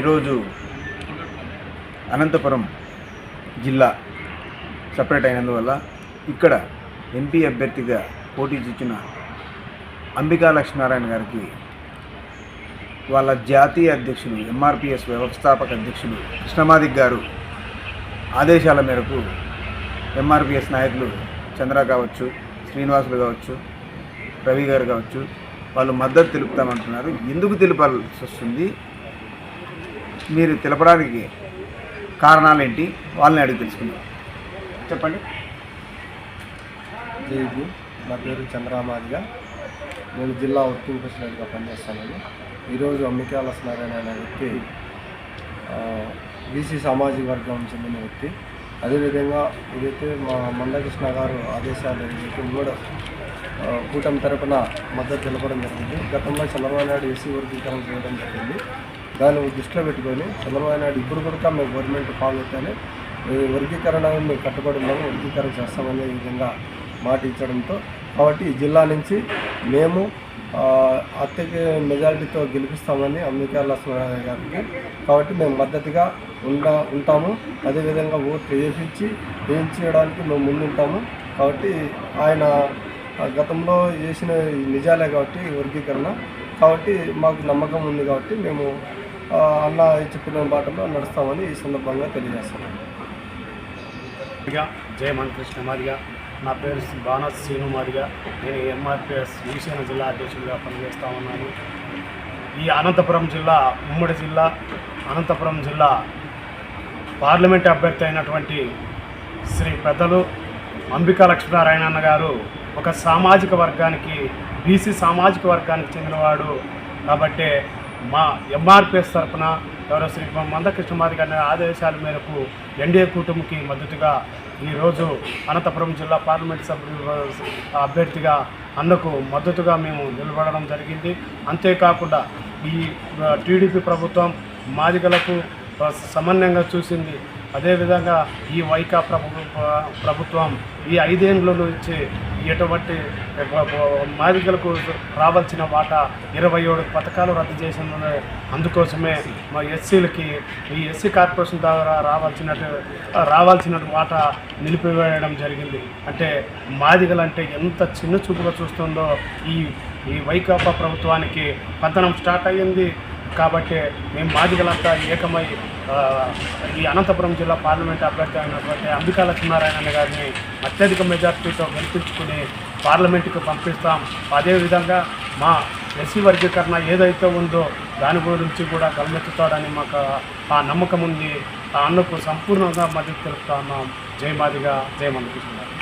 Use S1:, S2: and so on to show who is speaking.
S1: ఈరోజు అనంతపురం జిల్లా సపరేట్ అయినందువల్ల ఇక్కడ ఎంపీ అభ్యర్థిగా పోటీ ఇచ్చిన అంబికా లక్ష్మీనారాయణ గారికి వాళ్ళ జాతీయ అధ్యక్షులు ఎంఆర్పిఎస్ వ్యవస్థాపక అధ్యక్షులు కృష్ణమాదిక్ గారు ఆదేశాల మేరకు ఎంఆర్పిఎస్ నాయకులు చంద్ర కావచ్చు శ్రీనివాసులు కావచ్చు రవి గారు కావచ్చు వాళ్ళు మద్దతు తెలుపుతామంటున్నారు. ఎందుకు తెలిపాల్సి వస్తుంది? మీరు తెలపడానికి కారణాలు ఏంటి వాళ్ళని అడిగి తెలుసుకుందాం. చెప్పండి.
S2: జైబు నా పేరు చంద్రమాదిగా నేను జిల్లా వర్కింగ్ ప్రెసిడెంట్గా పనిచేస్తాను ఈరోజు అంబికా నారాయణ అనే వ్యక్తి బీసీ సామాజిక వర్గం చెందిన వ్యక్తి. అదేవిధంగా ఏదైతే మా మందకృష్ణ గారు ఆదేశాలు ఏదైతే కూడా కూటమి తరపున మద్దతు తెలపడం జరిగింది. గతంలో చంద్రబాబు నాయుడు ఎస్సీ వర్గీకరణ చేయడం జరిగింది. దాన్ని దృష్టిలో పెట్టుకొని చంద్రబాబు నాయుడు ఇప్పుడు కూడా మేము గవర్నమెంట్ ఫాలో అవుతానే వర్గీకరణ మేము కట్టుబడి ఉన్నాము వర్గీకరణ చేస్తామనే విధంగా మాట ఇచ్చడంతో కాబట్టి ఈ జిల్లా నుంచి మేము అత్యధిక మెజారిటీతో గెలిపిస్తామని అంబికా లక్ష్మీనారాయణ గారికి కాబట్టి మేము మద్దతుగా ఉండా ఉంటాము. అదేవిధంగా ఓట్లు వేయించి వేయించడానికి మేము ముందుంటాము. కాబట్టి ఆయన గతంలో చేసిన నిజాలే కాబట్టి వర్గీకరణ. కాబట్టి మాకు నమ్మకం ఉంది కాబట్టి మేము అలా చెప్పిన బాటలో నడుస్తామని ఈ సందర్భంగా తెలియజేస్తున్నాం
S3: జయ మనకృష్ణ మాదిగా. నా పేరు బాణస్ శ్రీను మాదిగా. నేను ఎంఆర్పిఎస్ విజయనగరం జిల్లా అధ్యక్షుడిగా పనిచేస్తా ఉన్నాను. ఈ అనంతపురం జిల్లా ఉమ్మడి జిల్లా అనంతపురం జిల్లా పార్లమెంట్ అభ్యర్థి అయినటువంటి శ్రీ పెద్దలు అంబికా లక్ష్మీనారాయణ అన్న గారు ఒక సామాజిక వర్గానికి బీసీ సామాజిక వర్గానికి చెందినవాడు కాబట్టి మా ఎంఆర్పిఎస్ తరఫున ఎవరో శ్రీ మందకృష్ణమాది గారి ఆదేశాల మేరకు ఎన్డీఏ కూటమికి మద్దతుగా ఈరోజు అనంతపురం జిల్లా పార్లమెంట్ సభ్యులు అభ్యర్థిగా అన్నకు మద్దతుగా మేము నిలబడడం జరిగింది. అంతేకాకుండా ఈ టీడీపీ ప్రభుత్వం మాదిగలకు సమన్వయంగా చూసింది. అదేవిధంగా ఈ వైకా ప్రభు ప్రభుత్వం ఈ ఐదేండ్లలో ఇచ్చే ఎటువంటి మాదిగలకు రావాల్సిన వాటా ఇరవై ఏడు పథకాలు రద్దు చేసిన అందుకోసమే మా ఎస్సీలకి ఈ ఎస్సీ కార్పొరేషన్ ద్వారా రావాల్సినట్టు రావాల్సిన వాటా నిలిపివేయడం జరిగింది. అంటే మాదిగలంటే ఎంత చిన్న చూపుగా చూస్తుందో ఈ ఈ వైకాపా ప్రభుత్వానికి పతనం స్టార్ట్ అయ్యింది. కాబట్టి మేము మాదిగలంతా ఏకమై ఈ అనంతపురం జిల్లా పార్లమెంట్ అభ్యర్థి అయినటువంటి అంబికా లక్ష్మీనారాయణ గారిని అత్యధిక మెజార్టీతో గెలిపించుకుని పార్లమెంటుకి పంపిస్తాం. అదేవిధంగా మా ఎస్సీ వర్గీకరణ ఏదైతే ఉందో దాని గురించి కూడా గమనిస్తాడని మాకు ఆ నమ్మకం ఉంది. ఆ అన్నకు సంపూర్ణంగా మద్దతు తెలుపుతా ఉన్నాం. జయమాదిగా మాదిగా